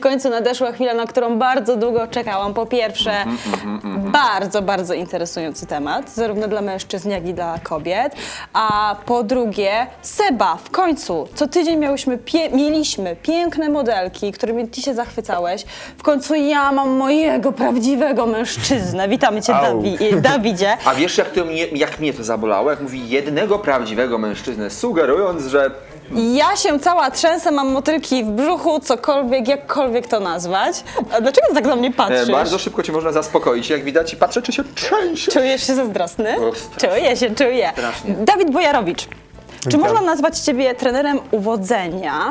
W końcu nadeszła chwila, na którą bardzo długo czekałam. Po pierwsze, bardzo, bardzo interesujący temat, zarówno dla mężczyzn, jak i dla kobiet. A po drugie, Seba, w końcu, co tydzień miałyśmy pie- mieliśmy piękne modelki, którymi ty się zachwycałeś. W końcu ja mam mojego prawdziwego mężczyznę. Witamy cię. Dawi- Dawidzie. A wiesz, jak, to mnie, jak mnie to zabolało? Jak mówi jednego prawdziwego mężczyznę, sugerując, że Ja się cała trzęsę, mam motylki w brzuchu, cokolwiek, jakkolwiek to nazwać. A dlaczego tak na mnie e, patrzysz? bardzo szybko cię można zaspokoić. Jak widać, i patrzę, czy się trzęsie. Czujesz się zazdrosny? O, strasznie. Czuję się, czuję. Strasznie. Dawid Bojarowicz, czy Witam. można nazwać ciebie trenerem uwodzenia?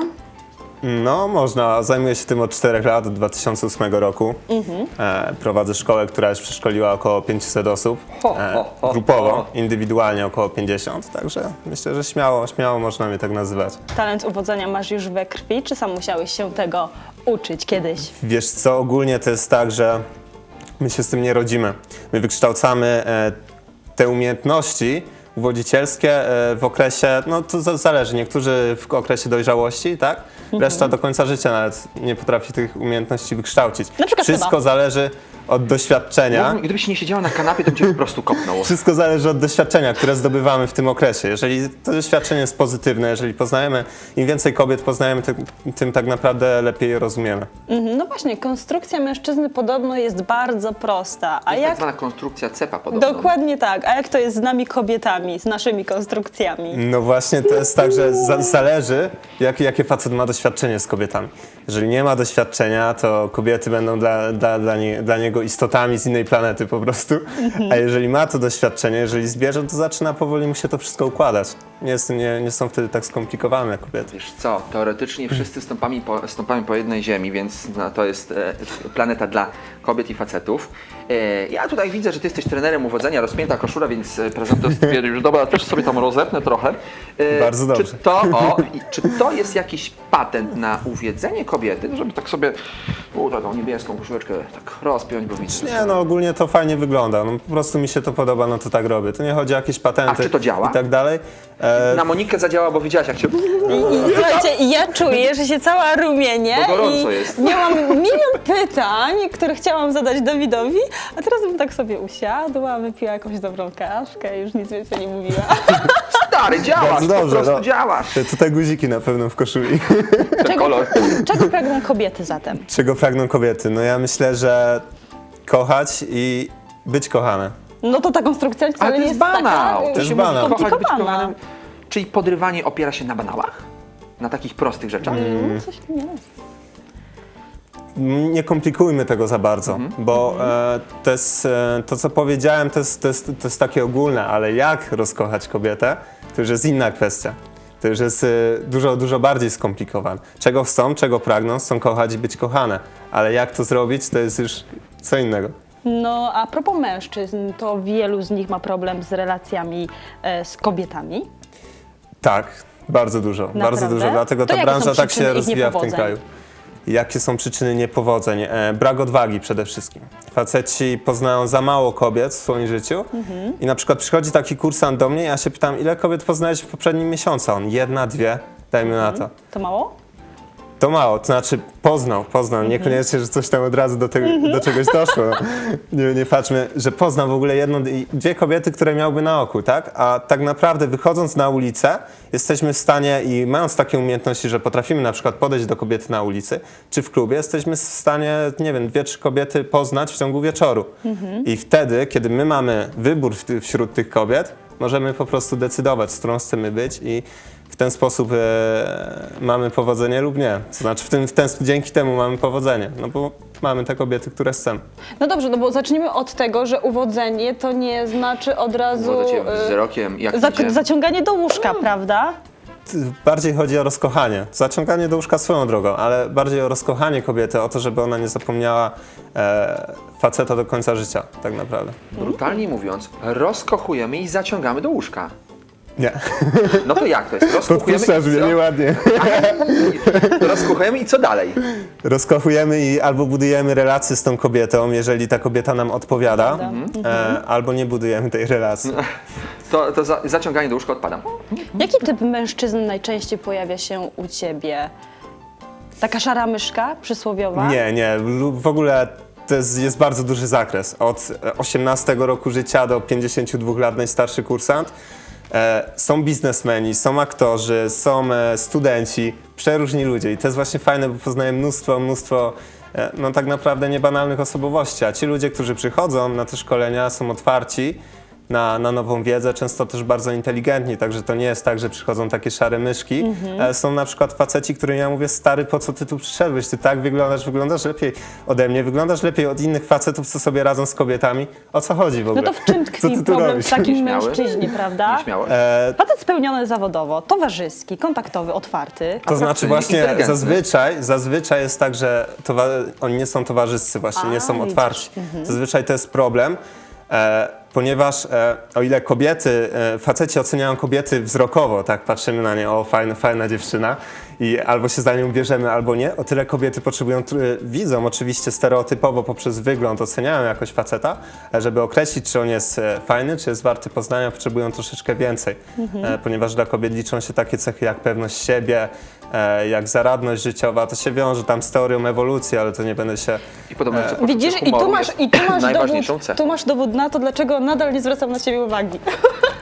No, można. Zajmuję się tym od 4 lat, od 2008 roku. Mhm. E, prowadzę szkołę, która już przeszkoliła około 500 osób. Ho, E, ho, ho, grupowo, ho. indywidualnie około 50. Także myślę, że śmiało, śmiało można mnie tak nazywać. Talent uwodzenia masz już we krwi, czy sam musiałeś się tego uczyć kiedyś? Wiesz co, ogólnie to jest tak, że my się z tym nie rodzimy. My wykształcamy e, te umiejętności uwodzicielskie e, w okresie, no to za- zależy, niektórzy w okresie dojrzałości, tak? Reszta do końca życia nawet nie potrafi tych umiejętności wykształcić. Na przykład Wszystko. No, zależy od doświadczenia. Gdybyś nie siedziała na kanapie, to bym cię po prostu kopnął. Wszystko zależy od doświadczenia, które zdobywamy w tym okresie. Jeżeli to doświadczenie jest pozytywne, jeżeli poznajemy, im więcej kobiet poznajemy, tym, tym tak naprawdę lepiej je rozumiemy. Mhm, No właśnie, konstrukcja mężczyzny podobno jest bardzo prosta. A jest tak jak zwana konstrukcja cepa podobno. Dokładnie tak. A jak to jest z nami kobietami, z naszymi konstrukcjami? No właśnie, to jest tak, że za, zależy, jak, jakie facet ma doświadczenie z kobietami. Jeżeli nie ma doświadczenia, to kobiety będą dla, dla, dla, nie, dla niego istotami z innej planety po prostu. A jeżeli ma to doświadczenie, jeżeli zbierze, to zaczyna powoli mu się to wszystko układać. Nie, jest, nie, nie są wtedy tak skomplikowane kobiety. Wiesz co, teoretycznie wszyscy stąpamy po, stąpamy po jednej ziemi, więc no, to jest e, planeta dla kobiet i facetów. E, ja tutaj widzę, że ty jesteś trenerem uwodzenia, rozpięta koszula, więc e, prezenter stwierdził, że dobra, też sobie tam rozepnę trochę. E, Bardzo dobrze. Czy to, o, czy to jest jakiś patent na uwiedzenie kobiety, żeby tak sobie u, taką niebieską koszuleczkę tak rozpiąć, bo widzę. Nie, no ogólnie to fajnie wygląda. No, po prostu mi się to podoba, no to tak robię. To nie chodzi o jakieś patenty A czy to działa? i tak dalej. E, Na Monikę zadziała, bo widziałaś jak się... I słuchajcie, i ja czuję, że się cała rumienie Bo gorąco i jest. miałam milion pytań, które chciałam zadać Dawidowi, a teraz bym tak sobie usiadła, wypiła jakąś dobrą kawkę, już nic więcej nie mówiła. Stary, działasz, Bardzo po dobrze, prostu no. działasz. te, tutaj guziki na pewno w koszuli. Kolor. Czego pragną kobiety zatem? Czego pragną kobiety? No ja myślę, że kochać i być kochane. No to ta konstrukcja wcale Ale to nie jest jest banał. taka To jest banał. Kochać, być skomplikowana. kochanym. Czyli podrywanie opiera się na banałach? Na takich prostych rzeczach? No, coś w tym jest. Nie komplikujmy tego za bardzo, bo e, to, jest, e, to, co powiedziałem, to jest, to, jest, to jest takie ogólne, ale jak rozkochać kobietę, to już jest inna kwestia. To już jest e, dużo, dużo bardziej skomplikowane. Czego chcą, czego pragną, chcą kochać i być kochane, ale jak to zrobić, to jest już co innego. No a propos mężczyzn, to wielu z nich ma problem z relacjami e, z kobietami. Tak, bardzo dużo, bardzo Naprawdę? dużo, dlatego To ta jakie są branża tak przyczyny się ich rozwija w tym niepowodzeń? kraju. Jakie są przyczyny niepowodzeń? E, brak odwagi przede wszystkim. Faceci poznają za mało kobiet w swoim życiu Mhm. i na przykład przychodzi taki kursant do mnie, ja się pytam, ile kobiet poznałeś w poprzednim miesiącu? A On jedna, dwie, dajmy na to. To mało? To mało, to znaczy poznał, poznał. Mhm. Niekoniecznie, że coś tam od razu do, tego, do czegoś doszło. Nie, nie patrzmy, że poznał w ogóle jedną, dwie kobiety, które miałby na oku, tak? A tak naprawdę wychodząc na ulicę, jesteśmy w stanie i mając takie umiejętności, że potrafimy na przykład podejść do kobiety na ulicy, czy w klubie, jesteśmy w stanie, nie wiem, dwie, trzy kobiety poznać w ciągu wieczoru. I wtedy, kiedy my mamy wybór wśród tych kobiet, możemy po prostu decydować, z którą chcemy być i w ten sposób e, mamy powodzenie lub nie. To znaczy w tym, w ten, dzięki temu mamy powodzenie, no bo mamy te kobiety, które chcemy. No dobrze, no bo zacznijmy od tego, że uwodzenie to nie znaczy od razu e, wzrokiem, jak za, idzie. zaciąganie do łóżka, prawda? T- Bardziej chodzi o rozkochanie. Zaciąganie do łóżka swoją drogą, ale bardziej o rozkochanie kobiety, o to, żeby ona nie zapomniała e, faceta do końca życia, tak naprawdę. Brutalnie mówiąc, rozkochujemy i zaciągamy do łóżka. Nie, No to jak to jest? Rozkochujemy podpuszczasz i mnie co? nieładnie. Rozkochujemy i co dalej? Rozkochujemy i albo budujemy relację z tą kobietą, jeżeli ta kobieta nam odpowiada, e, albo nie budujemy tej relacji. To, to za, zaciąganie do łóżka odpada. Jaki typ mężczyzn najczęściej pojawia się u ciebie? Taka szara myszka przysłowiowa? Nie, nie, lu- w ogóle to jest, jest bardzo duży zakres. Od e, 18 roku życia do 52 lat najstarszy kursant. E, są biznesmeni, są aktorzy, są e, studenci, przeróżni ludzie i to jest właśnie fajne, bo poznaję mnóstwo, mnóstwo e, no tak naprawdę niebanalnych osobowości, a ci ludzie, którzy przychodzą na te szkolenia są otwarci na, na nową wiedzę, często też bardzo inteligentni, także to nie jest tak, że przychodzą takie szare myszki. E, Są na przykład faceci, którym ja mówię, stary, po co ty tu przyszedłeś? Ty tak wyglądasz, wyglądasz lepiej ode mnie, wyglądasz lepiej od innych facetów, co sobie radzą z kobietami. O co chodzi w No ogóle? to w czym Co tkwi ty tu problem robisz? w takim Nieśmiały? mężczyźnie, prawda? E, Facet spełniony zawodowo, towarzyski, kontaktowy, otwarty. To znaczy Atrakcyjny, właśnie zazwyczaj, zazwyczaj jest tak, że towa- oni nie są towarzyscy właśnie, A, nie są otwarci. Zazwyczaj to jest problem, e, ponieważ e, o ile kobiety, e, faceci oceniają kobiety wzrokowo, tak, patrzymy na nie, o fajna, fajna dziewczyna i albo się za nią bierzemy, albo nie, o tyle kobiety potrzebują, tr- widzą oczywiście stereotypowo poprzez wygląd, oceniają jakoś faceta, e, żeby określić, czy on jest e, fajny, czy jest warty poznania, potrzebują troszeczkę więcej, e, ponieważ dla kobiet liczą się takie cechy jak pewność siebie, e, jak zaradność życiowa, to się wiąże tam z teorią ewolucji, ale to nie będę się... I podobno poczucie Widzisz, i tu masz, i tu masz, dowód, tu masz dowód na to, dlaczego nadal nie zwracam na ciebie uwagi.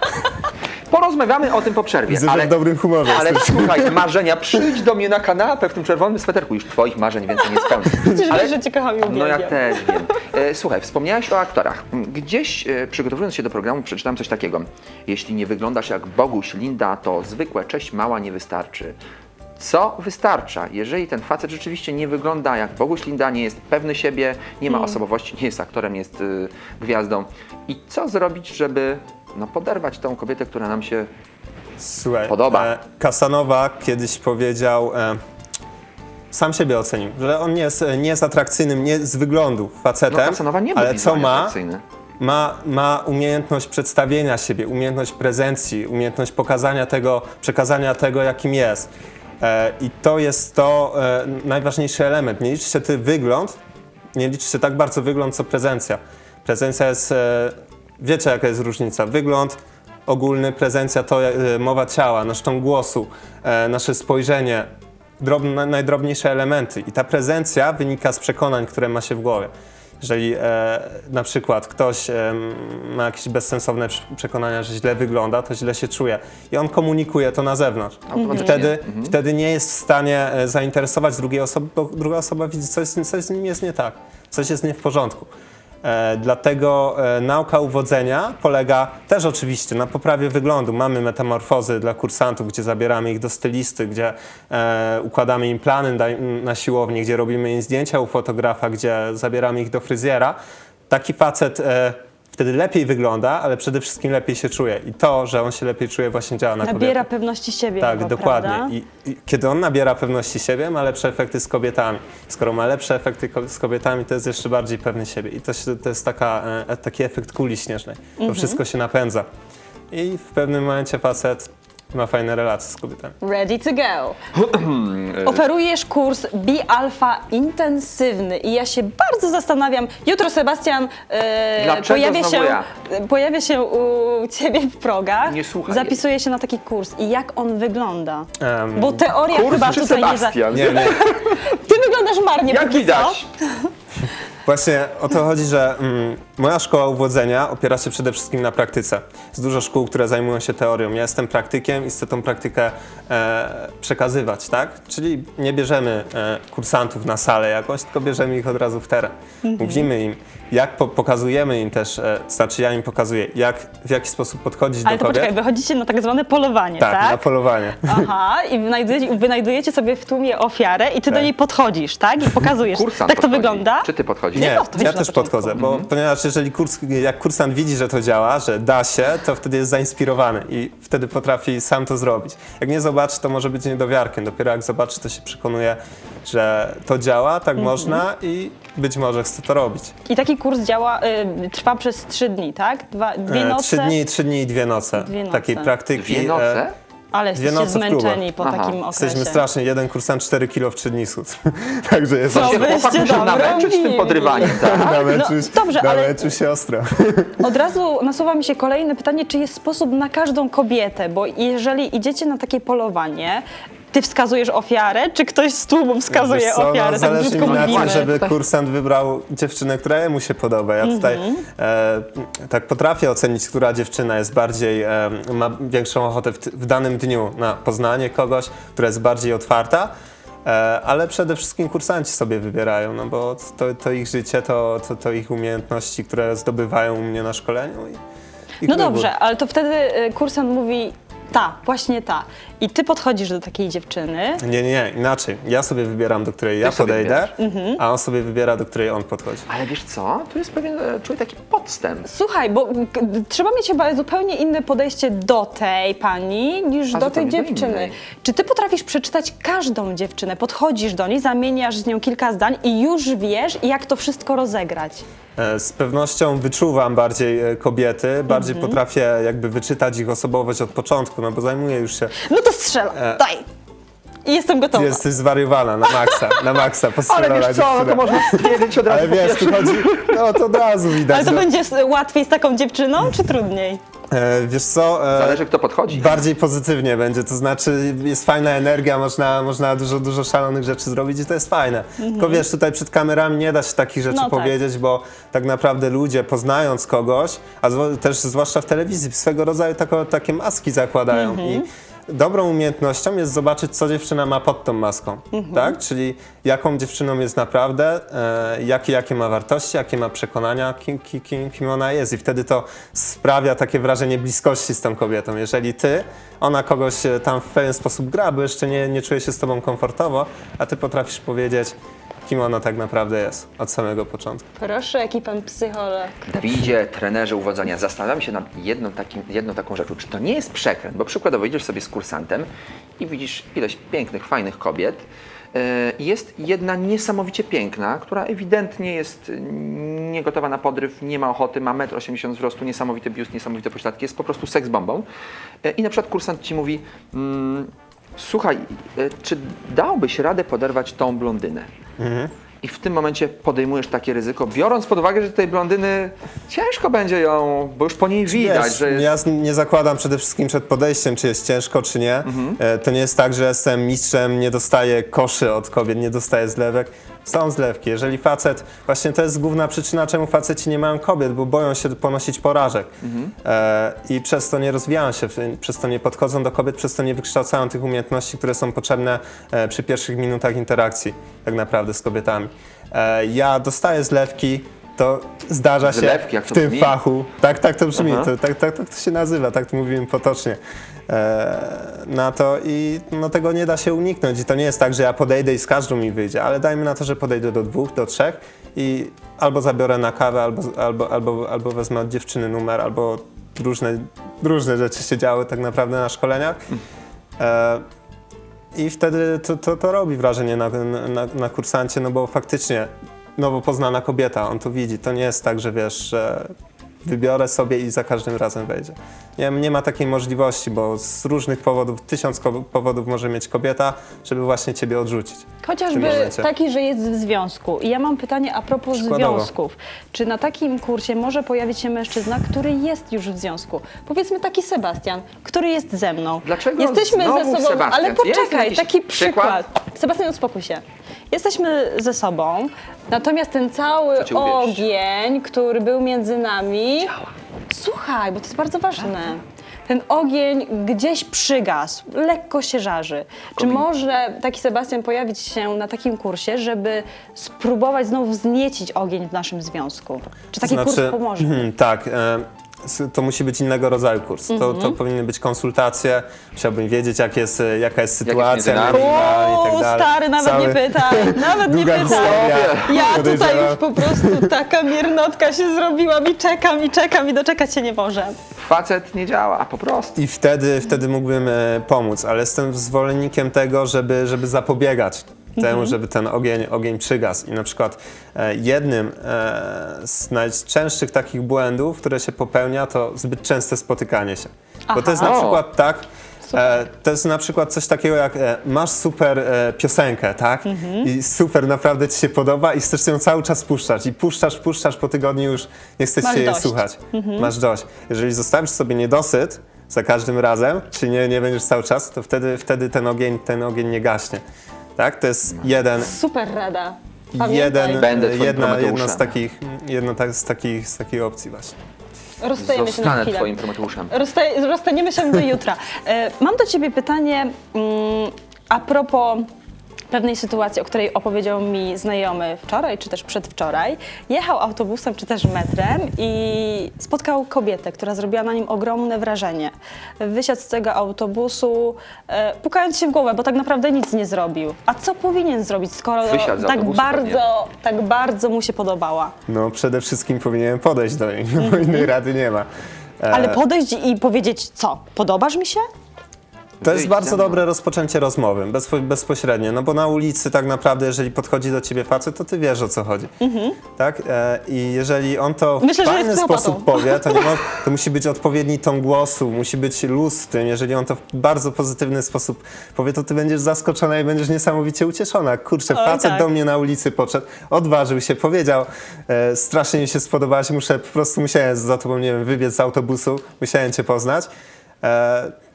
Porozmawiamy o tym po przerwie, Widzę, że ale... w dobrym humorze Ale jesteś. słuchaj, marzenia, przyjdź do mnie na kanapę w tym czerwonym sweterku. Już twoich marzeń więcej nie spełnię. Przecież Ale- wiesz, że cię kocham i. No ja też wiem. E, Słuchaj, wspomniałeś o aktorach. Gdzieś e, przygotowując się do programu przeczytałem coś takiego. Jeśli nie wyglądasz jak Boguś Linda, to zwykłe cześć mała nie wystarczy. Co wystarcza, jeżeli ten facet rzeczywiście nie wygląda jak Boguś Linda, nie jest pewny siebie, nie ma osobowości, nie jest aktorem, nie jest y, gwiazdą. I co zrobić, żeby no, poderwać tą kobietę, która nam się Słuchaj, Podoba. E, Kasanowa kiedyś powiedział, e, sam siebie ocenił, że on nie jest, nie jest atrakcyjnym nie z wyglądu facetem, No, Kasanowa nie był ale co wizualnie ma, atrakcyjny. ma, ma umiejętność przedstawienia siebie, umiejętność prezencji, umiejętność pokazania tego, przekazania tego, jakim jest. E, I to jest to e, najważniejszy element. Nie liczy się ty wygląd, nie liczy się tak bardzo wygląd, co prezencja. Prezencja jest, e, wiecie jaka jest różnica. Wygląd ogólny, prezencja to e, mowa ciała, nasz ton głosu, e, nasze spojrzenie, drobne, najdrobniejsze elementy. I ta prezencja wynika z przekonań, które ma się w głowie. Jeżeli e, na przykład ktoś e, ma jakieś bezsensowne prze- przekonania, że źle wygląda, to źle się czuje i on komunikuje to na zewnątrz. Automatycznie. Wtedy, wtedy nie jest w stanie e, zainteresować drugiej osoby, bo druga osoba widzi, coś, coś z nim jest nie tak, coś jest nie w porządku. E, dlatego e, nauka uwodzenia polega też oczywiście na poprawie wyglądu. Mamy metamorfozy dla kursantów, gdzie zabieramy ich do stylisty, gdzie e, układamy im plany na, siłowni, gdzie robimy im zdjęcia u fotografa, gdzie zabieramy ich do fryzjera. Taki facet wtedy lepiej wygląda, ale przede wszystkim lepiej się czuje. I to, że on się lepiej czuje, właśnie działa na kobietę. Nabiera pewności siebie Tak, chyba, dokładnie. I, I kiedy on nabiera pewności siebie, ma lepsze efekty z kobietami. Skoro ma lepsze efekty ko- z kobietami, to jest jeszcze bardziej pewny siebie. I to, się, to jest taka, e, taki efekt kuli śnieżnej. To Mhm. wszystko się napędza. I w pewnym momencie facet ma fajne relacje z kobietami. Ready to go. Oferujesz kurs B-Alpha intensywny i ja się bardzo zastanawiam. Jutro Sebastian e, Dlaczego pojawia, znowu się, ja? pojawia się u ciebie w progach. Nie słuchaj. Zapisuje się na taki kurs. I jak on wygląda? Em, Bo teoria Kurs chyba czy tutaj nie za... Sebastian? Nie, nie. Ty wyglądasz marnie Jak póki widać. Właśnie o to chodzi, że mm, moja szkoła uwodzenia opiera się przede wszystkim na praktyce. Jest dużo szkół, które zajmują się teorią. Ja jestem praktykiem i chcę tą praktykę e, przekazywać, tak? Czyli nie bierzemy e, kursantów na salę jakoś, tylko bierzemy ich od razu w teren. Mówimy im, jak po, pokazujemy im też, e, to znaczy ja im pokazuję, jak, w jaki sposób podchodzić Ale do to kobiet. poczekaj, wychodzicie na tak zwane polowanie, tak, tak? na polowanie. Aha, i wynajdujecie, wynajdujecie sobie w tłumie ofiarę i ty do Tak. niej podchodzisz, tak? I pokazujesz. Kursant tak to podchodzi. wygląda? Czy ty podchodzisz? Nie, podchodź ja na też początku. podchodzę, bo ponieważ jeżeli kurs, jak kursant widzi, że to działa, że da się, to wtedy jest zainspirowany i wtedy potrafi sam to zrobić. Jak nie zobaczy, to może być niedowiarkiem. Dopiero jak zobaczy, to się przekonuje, że to działa, tak można i być może chce to robić. I taki kurs działa, y, trwa przez trzy dni, tak? Dwa, dwie E, noce. Trzy dni, trzy dni i dwie noce. Dwie noce. Takiej praktyki. Dwie noce? e, Ale Dwie jesteście noce w klubach. zmęczeni po Aha. takim okresie. Jesteśmy strasznie, jeden kursant 4 kilo w 3 dni sód. Także jest Co ostro. byście Chłopak musiał tam namęczyć z tym podrywaniem, tak? Namęczył, No, dobrze, ale- namęczył się ostro. Od razu nasuwa mi się kolejne pytanie, czy jest sposób na każdą kobietę, bo jeżeli idziecie na takie polowanie, ty wskazujesz ofiarę, czy ktoś z tłumu wskazuje Wiesz co, ofiarę, no, tak zależy mi na tym, żeby Tutaj- kursant wybrał dziewczynę, która jemu się podoba. Ja tutaj Mhm. e, tak potrafię ocenić, która dziewczyna jest bardziej, e, ma większą ochotę w, w danym dniu na poznanie kogoś, która jest bardziej otwarta. E, ale przede wszystkim kursanci sobie wybierają, no bo to, to ich życie, to, to, to ich umiejętności, które zdobywają u mnie na szkoleniu. I, ich No wybór. dobrze, ale to wtedy y, kursant mówi ta, właśnie ta. I ty podchodzisz do takiej dziewczyny. Nie, nie, nie, inaczej. Ja sobie wybieram, do której ja Ty sobie podejdę, Mhm. a on sobie wybiera, do której on podchodzi. Ale wiesz co? Tu jest pewien, e, czuję taki podstęp. Słuchaj, bo k- trzeba mieć chyba zupełnie inne podejście do tej pani niż A do tej zupełnie do dziewczyny. innej. Czy ty potrafisz przeczytać każdą dziewczynę? Podchodzisz do niej, zamieniasz z nią kilka zdań i już wiesz, jak to wszystko rozegrać. E, Z pewnością wyczuwam bardziej e, kobiety, bardziej Mhm. potrafię jakby wyczytać ich osobowość od początku, no bo zajmuję już się. No to strzelam, E. daj. I jestem gotowa. Jesteś zwariowana na maksa, na maksa, Ale wiesz co, no to można stwierdzić od razu Ale po wiesz, pierwszym. tu chodzi, no to od razu widać. Ale to że- będzie s- łatwiej z taką dziewczyną, czy trudniej? E, wiesz co, e, Zależy kto podchodzi. bardziej pozytywnie będzie, to znaczy jest fajna energia, można, można dużo, dużo szalonych rzeczy zrobić i to jest fajne. Tylko wiesz, tutaj przed kamerami nie da się takich rzeczy Mhm. No tak. powiedzieć, bo tak naprawdę ludzie poznając kogoś, a zwo- też zwłaszcza w telewizji, swego rodzaju tako, takie maski zakładają Mhm. i dobrą umiejętnością jest zobaczyć, co dziewczyna ma pod tą maską, Mhm. tak? Czyli jaką dziewczyną jest naprawdę, e, jakie, jakie ma wartości, jakie ma przekonania, kim, kim, kim, ona jest i wtedy to sprawia takie wrażenie bliskości z tą kobietą. Jeżeli ty, ona kogoś e, tam w pewien sposób gra, bo jeszcze nie, nie czuje się z tobą komfortowo, a ty potrafisz powiedzieć, kim ona tak naprawdę jest od samego początku. Proszę, jaki pan psycholog. Dawidzie, trenerze uwodzenia, zastanawiam się nad jedną, takim, jedną taką rzeczą. Czy to nie jest przekręt? Bo przykładowo idziesz sobie z kursantem i widzisz ileś pięknych, fajnych kobiet. Yy, Jest jedna niesamowicie piękna, która ewidentnie jest niegotowa na podryw, nie ma ochoty, ma 1,80 m wzrostu, niesamowity biust, niesamowite pośladki, jest po prostu seks bombą. Yy, I na przykład kursant ci mówi, mm, słuchaj, yy, czy dałbyś radę poderwać tą blondynę? I w tym momencie podejmujesz takie ryzyko, biorąc pod uwagę, że tej blondyny ciężko będzie ją, bo już po niej widać, Wiesz, że jest... Ja nie zakładam przede wszystkim przed podejściem, czy jest ciężko, czy nie. Mhm. E, To nie jest tak, że jestem mistrzem, nie dostaję koszy od kobiet, nie dostaję zlewek. Są zlewki. Jeżeli facet, właśnie to jest główna przyczyna, czemu faceci nie mają kobiet, bo boją się ponosić porażek. Mhm. E, I przez to nie rozwijają się, w- przez to nie podchodzą do kobiet, przez to nie wykształcają tych umiejętności, które są potrzebne e, przy pierwszych minutach interakcji tak naprawdę z kobietami. E, Ja dostaję zlewki, to zdarza się Zlewki, jak w to tym brzmi? fachu. Tak, tak to brzmi, Aha. to, tak, tak, tak to się nazywa, tak to mówimy potocznie. E, na to i no, tego nie da się uniknąć. I to nie jest tak, że ja podejdę i z każdą mi wyjdzie, ale dajmy na to, że podejdę do dwóch, do trzech i albo zabiorę na kawę, albo, albo, albo, albo wezmę od dziewczyny numer, albo różne, różne rzeczy się działy tak naprawdę na szkoleniach. E, i wtedy to, to, to robi wrażenie na, na, na kursancie, no bo faktycznie nowo poznana kobieta, on to widzi. To nie jest tak, że wiesz, że wybiorę sobie i za każdym razem wejdzie. Nie, nie ma takiej możliwości, bo z różnych powodów, tysiąc ko- powodów może mieć kobieta, żeby właśnie ciebie odrzucić. w tym Chociażby momencie. taki, że jest w związku. I ja mam pytanie a propos Przykładowo. związków. Czy na takim kursie może pojawić się mężczyzna, który jest już w związku? Powiedzmy taki Sebastian, który jest ze mną. Dlaczego Jesteśmy znowu ze sobą, Sebastian? ale Jest poczekaj, jakiś taki przykład? przykład. Sebastian, uspokój się. Jesteśmy ze sobą, natomiast ten cały cię ogień, który był między nami... Słuchaj, bo to jest bardzo ważne. Ten ogień gdzieś przygasł, lekko się żarzy. Czy może taki Sebastian pojawić się na takim kursie, żeby spróbować znowu wzniecić ogień w naszym związku? Czy taki kurs pomoże? mhm, Tak. E, to musi być innego rodzaju kurs. To, Mhm. to powinny być konsultacje. Chciałbym wiedzieć, jak jest, jaka jest sytuacja między nami? między nami i tak dalej. stary, nawet Cały- nie pytaj, nawet nie Długa pytaj. historia. Ja tutaj Podejrzewam. już po prostu taka miernotka się zrobiłam i czekam, i czekam, i doczekać się nie może. Facet nie działa, po prostu. I wtedy, wtedy mógłbym e, pomóc, ale jestem zwolennikiem tego, żeby, żeby zapobiegać temu, żeby ten ogień, ogień przygasł. I na przykład e, jednym e, z najczęstszych takich błędów, które się popełnia, to zbyt częste spotykanie się. Bo to jest na Aha. przykład tak, e, to jest na przykład coś takiego jak masz super piosenkę, tak? I super naprawdę ci się podoba i chcesz ją cały czas puszczać. I puszczasz, puszczasz, po tygodniu już nie chce ci Masz się jej słuchać. Masz dość. Jeżeli zostawisz sobie niedosyt, za każdym razem, czy nie, nie będziesz cały czas, to wtedy, wtedy ten, ogień, ten ogień nie gaśnie. Tak? To jest jeden, Super rada. Pamiętaj. jeden, Będę twoim jedna, jedna Prometeuszem. z takich, jedna tak, z takich, z takich opcji właśnie. Rozstajemy się na Zostanę chwilę. twoim Prometeuszem. Rozsta- rozstaniemy się do jutra. E, Mam do ciebie pytanie mm, a propos pewnej sytuacji, o której opowiedział mi znajomy wczoraj, czy też przedwczoraj. Jechał autobusem, czy też metrem i spotkał kobietę, która zrobiła na nim ogromne wrażenie. Wysiadł z tego autobusu, e, pukając się w głowę, bo tak naprawdę nic nie zrobił. A co powinien zrobić, skoro Wysiadł z tak autobusu bardzo, tak bardzo mu się podobała? No przede wszystkim powinienem podejść do niej, no bo innej rady nie ma. E, Ale podejść i powiedzieć co? Podobasz mi się? To jest bardzo dobre rozpoczęcie rozmowy, bezpo, bezpośrednie, no bo na ulicy tak naprawdę, jeżeli podchodzi do ciebie facet, to ty wiesz o co chodzi, tak? E, I jeżeli on to w Myślę, że fajny jest psychopatą. sposób powie, to, nie mo- to musi być odpowiedni ton głosu, musi być luz w tym, jeżeli on to w bardzo pozytywny sposób powie, to ty będziesz zaskoczona i będziesz niesamowicie ucieszona. Kurczę, Oj, facet tak. do mnie na ulicy podszedł, odważył się, powiedział, e, strasznie mi się spodobałaś, muszę, po prostu musiałem za tobą, nie wiem, wybiec z autobusu, musiałem cię poznać. E,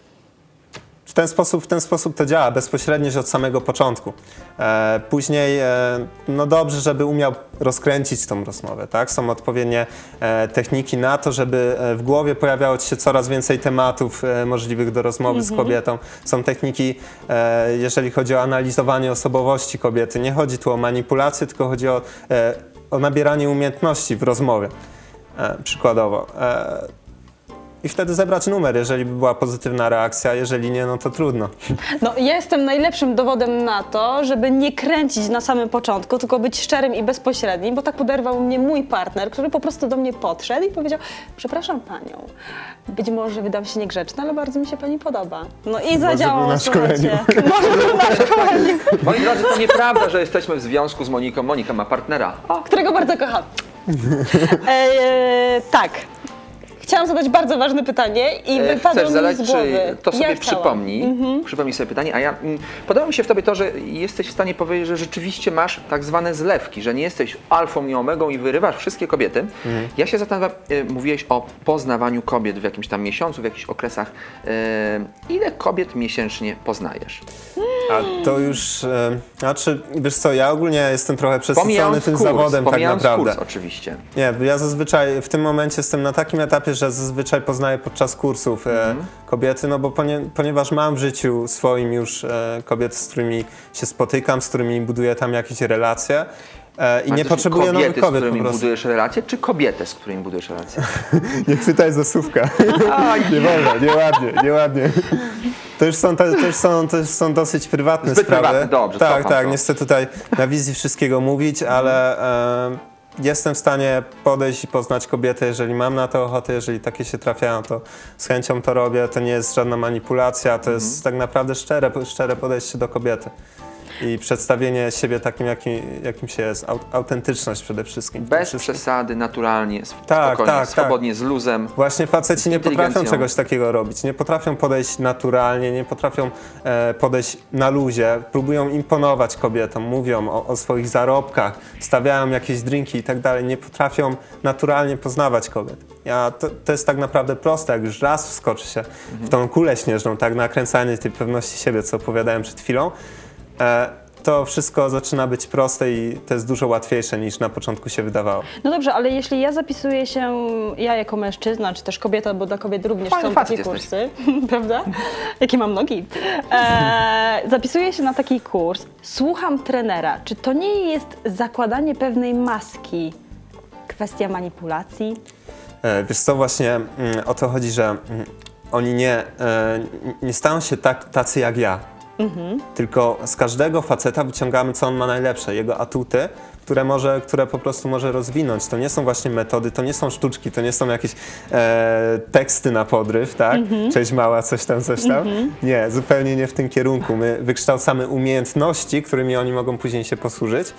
w ten sposób, w ten sposób to działa, bezpośrednio od samego początku. E, później, e, no dobrze, żeby umiał rozkręcić tą rozmowę, tak? Są odpowiednie e, techniki na to, żeby e, w głowie pojawiało ci się coraz więcej tematów e, możliwych do rozmowy z kobietą. Są techniki, e, jeżeli chodzi o analizowanie osobowości kobiety. Nie chodzi tu o manipulację, tylko chodzi o, e, o nabieranie umiejętności w rozmowie. E, przykładowo. E, i wtedy zebrać numer, jeżeli by była pozytywna reakcja, jeżeli nie, no to trudno. No, ja jestem najlepszym dowodem na to, żeby nie kręcić na samym początku, tylko być szczerym i bezpośrednim, bo tak poderwał mnie mój partner, który po prostu do mnie podszedł i powiedział: Przepraszam panią, być może wydam się niegrzeczny, ale bardzo mi się pani podoba. No i zadziałało. był na słuchajcie. Może był na szkoleniu, Moi drodzy, to nieprawda, że jesteśmy w związku z Moniką. Monika ma partnera. O, którego bardzo kocham. E, tak. Chciałam zadać bardzo ważne pytanie i E, wypadło Chcesz mi zadać, z głowy. czy to sobie Ja przypomnij, przypomnij sobie pytanie, a ja, mm, podoba mi się w tobie to, że jesteś w stanie powiedzieć, że rzeczywiście masz tak zwane zlewki, że nie jesteś alfą i omegą i wyrywasz wszystkie kobiety. Mhm. Ja się zastanawiam, e, mówiłeś o poznawaniu kobiet w jakimś tam miesiącu, w jakichś okresach. E, ile kobiet miesięcznie poznajesz? A to już, e, znaczy, wiesz co, ja ogólnie jestem trochę przesycony Pomijając tym kurs, zawodem tak pomijając naprawdę. kurs oczywiście. Nie, ja zazwyczaj w tym momencie jestem na takim etapie, że zazwyczaj poznaję podczas kursów e, Mhm. kobiety, no bo ponie, ponieważ mam w życiu swoim już e, kobiety, z którymi się spotykam, z którymi buduję tam jakieś relacje e, i nie potrzebuję kobiety, nowych kobiet z którymi po prostu. budujesz relacje, czy kobietę, z którymi budujesz relacje? Nie chwytaj za słówka. nie wolno, nieładnie, nieładnie. To już są, to, to już są, to już są dosyć prywatne Zbyt sprawy. prywatne, dobrze, Tak, cofam tak, to. nie chcę tutaj na wizji wszystkiego mówić, ale e, jestem w stanie podejść i poznać kobietę, jeżeli mam na to ochotę, jeżeli takie się trafiają, to z chęcią to robię. To nie jest żadna manipulacja, to jest Mhm. tak naprawdę szczere, szczere podejście do kobiety. I przedstawienie siebie takim, jakim, jakim się jest. Au- Autentyczność przede wszystkim. w tym Bez wszystkim. przesady, naturalnie, sp- Tak, spokojnie, tak, tak. swobodnie, z luzem. Właśnie faceci nie potrafią inteligencją. czegoś takiego robić. Nie potrafią podejść naturalnie, nie potrafią e, podejść na luzie. Próbują imponować kobietom, mówią o, o swoich zarobkach, stawiają jakieś drinki i tak dalej. Nie potrafią naturalnie poznawać kobiet. Ja, to, to jest tak naprawdę proste, jak już raz wskoczy się w tą kulę śnieżną, tak nakręcanie tej pewności siebie, co opowiadałem przed chwilą, to wszystko zaczyna być proste i to jest dużo łatwiejsze niż na początku się wydawało. No dobrze, ale jeśli ja zapisuję się, ja jako mężczyzna, czy też kobieta, bo dla kobiet również Fajny są takie jesteś. kursy, prawda? Jakie mam nogi. E, zapisuję się na taki kurs, słucham trenera. Czy to nie jest zakładanie pewnej maski kwestia manipulacji? E, Wiesz co, właśnie mm, o to chodzi, że mm, oni nie, e, nie stają się tak, tacy jak ja. Tylko z każdego faceta wyciągamy, co on ma najlepsze, jego atuty, które, może, które po prostu może rozwinąć. To nie są właśnie metody, to nie są sztuczki, to nie są jakieś e, teksty na podryw, tak? Cześć mała, coś tam, coś tam. Nie, zupełnie nie w tym kierunku. My wykształcamy umiejętności, którymi oni mogą później się posłużyć,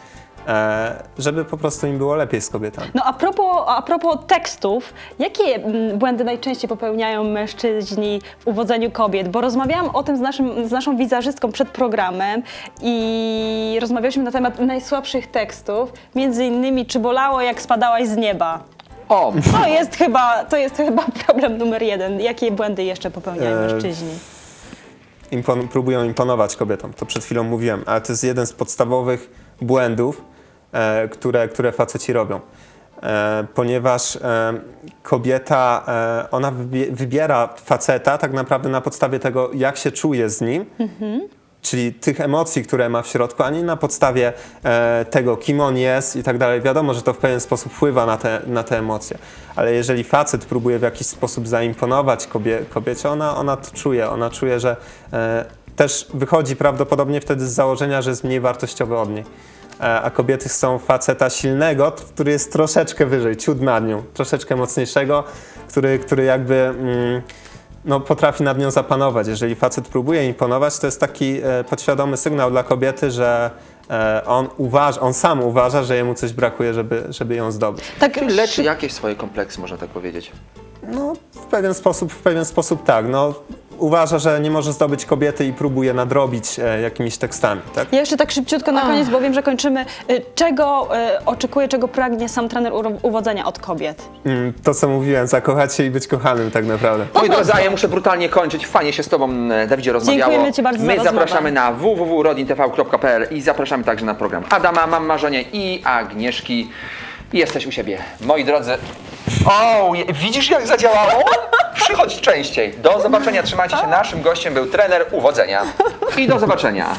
żeby po prostu im było lepiej z kobietami. No a propos, a propos tekstów, jakie mm, błędy najczęściej popełniają mężczyźni w uwodzeniu kobiet? Bo rozmawiałam o tym z, naszym, z naszą wizerzystką przed programem i rozmawialiśmy na temat najsłabszych tekstów, między innymi czy bolało jak spadałaś z nieba. O, To jest chyba, to jest chyba problem numer jeden. Jakie błędy jeszcze popełniają Eee, mężczyźni? impon- próbują imponować kobietom. To przed chwilą mówiłem, ale to jest jeden z podstawowych błędów, e, które, które faceci robią. E, ponieważ e, kobieta, e, ona wybie- wybiera faceta tak naprawdę na podstawie tego, jak się czuje z nim, czyli tych emocji, które ma w środku, a nie na podstawie e, tego, kim on jest i tak dalej. Wiadomo, że to w pewien sposób wpływa na te, na te emocje, ale jeżeli facet próbuje w jakiś sposób zaimponować kobie, kobiecie, ona, ona to czuje, ona czuje, że e, też wychodzi prawdopodobnie wtedy z założenia, że jest mniej wartościowy od niej. E, A kobiety chcą faceta silnego, który jest troszeczkę wyżej, ciut nad nią, troszeczkę mocniejszego, który, który jakby mm, no, potrafi nad nią zapanować. Jeżeli facet próbuje imponować, to jest taki e, podświadomy sygnał dla kobiety, że e, on uważa, on sam uważa, że jemu coś brakuje, żeby, żeby ją zdobyć. Tak, czyli leczy jakieś swoje kompleksy, można tak powiedzieć. No, w pewien sposób, w pewien sposób tak. No, uważa, że nie może zdobyć kobiety i próbuje nadrobić e, jakimiś tekstami, tak? Ja jeszcze tak szybciutko na koniec, bo wiem, że kończymy. Y, Czego y, oczekuje, czego pragnie sam trener uro- uwodzenia od kobiet? Mm, to, co mówiłem, zakochać się i być kochanym tak naprawdę. Moi drodzy, a ja muszę brutalnie kończyć. Fajnie się z Tobą, e, Dawidzie, rozmawiało. Dziękujemy Ci bardzo za My rozmowę. zapraszamy na www.rodintv.pl i zapraszamy także na program Adama, Mam Marzenie i Agnieszki. Jesteś u siebie. Moi drodzy, o, widzisz jak zadziałało? Przychodź częściej. Do zobaczenia, trzymajcie się. Naszym gościem był trener uwodzenia. I do zobaczenia.